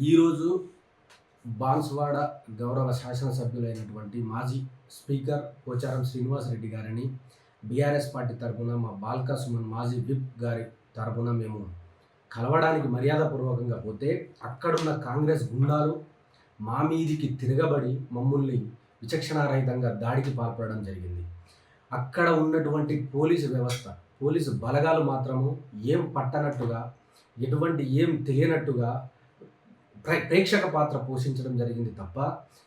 ఈరోజు బాన్స్వాడ గౌరవ శాసనసభ్యులైనటువంటి మాజీ స్పీకర్ పోచారం శ్రీనివాసరెడ్డి గారిని బీఆర్ఎస్ పార్టీ తరపున మా బాల్కా సుమన్ మాజీ విప్ గారి తరపున మేము కలవడానికి మర్యాదపూర్వకంగా పోతే అక్కడున్న కాంగ్రెస్ గుండాలు మా మీదికి తిరగబడి మమ్మల్ని విచక్షణారహితంగా దాడికి పాల్పడడం జరిగింది. అక్కడ ఉన్నటువంటి పోలీసు వ్యవస్థ పోలీసు బలగాలు మాత్రము ఏం పట్టనట్టుగా ఎటువంటి ఏం తెలియనట్టుగా ప్రేక్షక పాత్ర పోషించడం జరిగింది తప్ప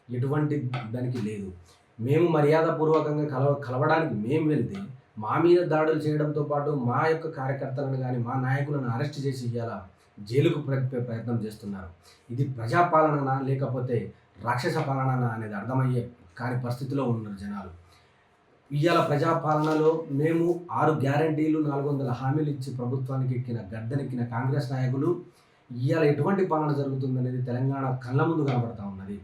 ఎటువంటి దానికి లేదు. మేము మర్యాదపూర్వకంగా కలవ కలవడానికి మేము వెళ్తే మా మీద దాడులు చేయడంతో పాటు మా యొక్క కార్యకర్తలను కానీ మా నాయకులను అరెస్ట్ చేసి ఇవ్వాలా జైలుకు ప్రయత్నం చేస్తున్నారు. ఇది ప్రజాపాలననా లేకపోతే రాక్షస పాలననా అనేది అర్థమయ్యే కాని పరిస్థితిలో ఉన్నారు జనాలు. ఇవాళ ప్రజాపాలనలో మేము ఆరు గ్యారంటీలు నాలుగు వందల హామీలు ఇచ్చి ప్రభుత్వానికి ఎక్కిన గద్దెనెక్కిన కాంగ్రెస్ నాయకులు ఇవాళ ఎటువంటి పాలన జరుగుతుందనేది తెలంగాణ కళ్ళ ముందు కనబడతా ఉన్నది.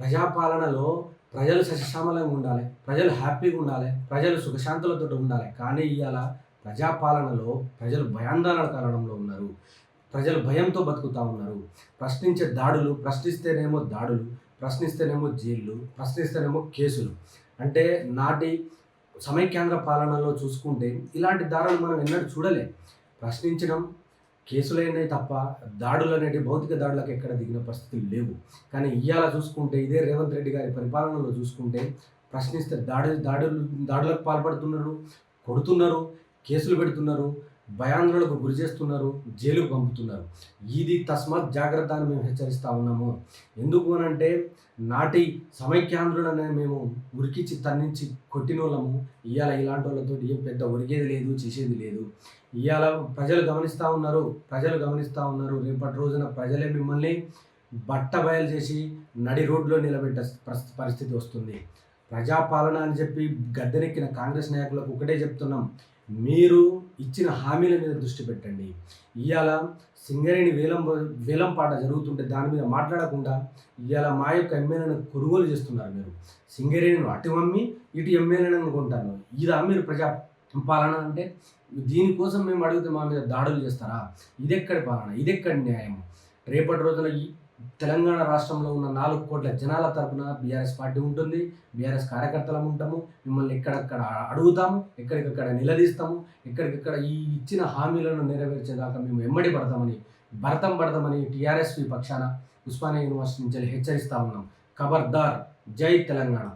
ప్రజాపాలనలో ప్రజలు సశశ్యామలంగా ఉండాలి ప్రజలు హ్యాపీగా ఉండాలి ప్రజలు సుఖశాంతులతో ఉండాలి. కానీ ఇవాళ ప్రజాపాలనలో ప్రజలు భయాందోళన కారణంలో ఉన్నారు. ప్రజలు భయంతో బతుకుతూ ఉన్నారు. ప్రశ్నించే దాడులు ప్రశ్నిస్తేనేమో దాడులు ప్రశ్నిస్తేనేమో జైళ్ళు ప్రశ్నిస్తేనేమో కేసులు. అంటే నాటి సమైక్యాంధ్ర పాలనలో చూసుకుంటే ఇలాంటి దారులు మనం ఎన్నడూ చూడలే. ప్రశ్నించడం కేసులైనాయి తప్ప దాడులు అనేటివి భౌతిక దాడులకు ఎక్కడ దిగిన పరిస్థితులు లేవు. కానీ ఇవాళ చూసుకుంటే ఇదే రేవంత్ రెడ్డి గారి పరిపాలనలో చూసుకుంటే ప్రశ్నిస్తే దాడి దాడులు దాడులకు పాల్పడుతున్నారు కొడుతున్నారు కేసులు పెడుతున్నారు భయాందోళనకు గురి చేస్తున్నారు జైలుకు పంపుతున్నారు. ఇది తస్మాత్ జాగ్రత్త అని మేము హెచ్చరిస్తూ ఉన్నాము. ఎందుకు అనంటే నాటి సమైక్యాంధ్రులనే మేము ఉరికిచ్చి తన్నించి కొట్టిన వాళ్ళము ఇవాళ ఇలాంటి వాళ్ళతో ఏం పెద్ద ఉరికేది లేదు చేసేది లేదు. ఇవాళ ప్రజలు గమనిస్తూ ఉన్నారు ప్రజలు గమనిస్తూ ఉన్నారు. రేపటి రోజున ప్రజలే మిమ్మల్ని బట్ట బయలు చేసి నడి రోడ్లో నిలబెట్టే పరిస్థితి వస్తుంది. ప్రజాపాలన అని చెప్పి గద్దెనెక్కిన కాంగ్రెస్ నాయకులకు ఒకటే చెప్తున్నాం. మీరు ఇచ్చిన హామీల మీద దృష్టి పెట్టండి. ఇవాళ సింగరేణి వేలం వేలం పాట జరుగుతుంటే దాని మీద మాట్లాడకుండా ఇవాళ మా యొక్క ఎమ్మెల్యేలను కొనుగోలు చేస్తున్నారు మీరు. సింగరేణిను అటు అమ్మి ఇటు ఎమ్మెల్యేలను అనుకుంటాను ఇదా మీరు ప్రజా పాలన అంటే దీనికోసం మేము అడిగితే మా మీద దాడులు చేస్తారా? ఇదెక్కడి పాలన? ఇదెక్కడి న్యాయం? రేపటి రోజున తెలంగాణ రాష్ట్రంలో ఉన్న నాలుగు కోట్ల జనాల తరపున బీఆర్ఎస్ పార్టీ ఉంటుంది. బీఆర్ఎస్ కార్యకర్తలం ఉంటాము. మిమ్మల్ని ఎక్కడక్కడ అడుగుతాము. ఎక్కడికక్కడ నిలదీస్తాము. ఎక్కడికక్కడ ఈ ఇచ్చిన హామీలను నెరవేర్చేదాకా మేము వెంబడి పడతామని భరతం పడతామని టీఆర్ఎస్పీ పక్షాన ఉస్మానియా యూనివర్సిటీ నుంచి హెచ్చరిస్తా ఉన్నాం. ఖబర్దార్. జై తెలంగాణ.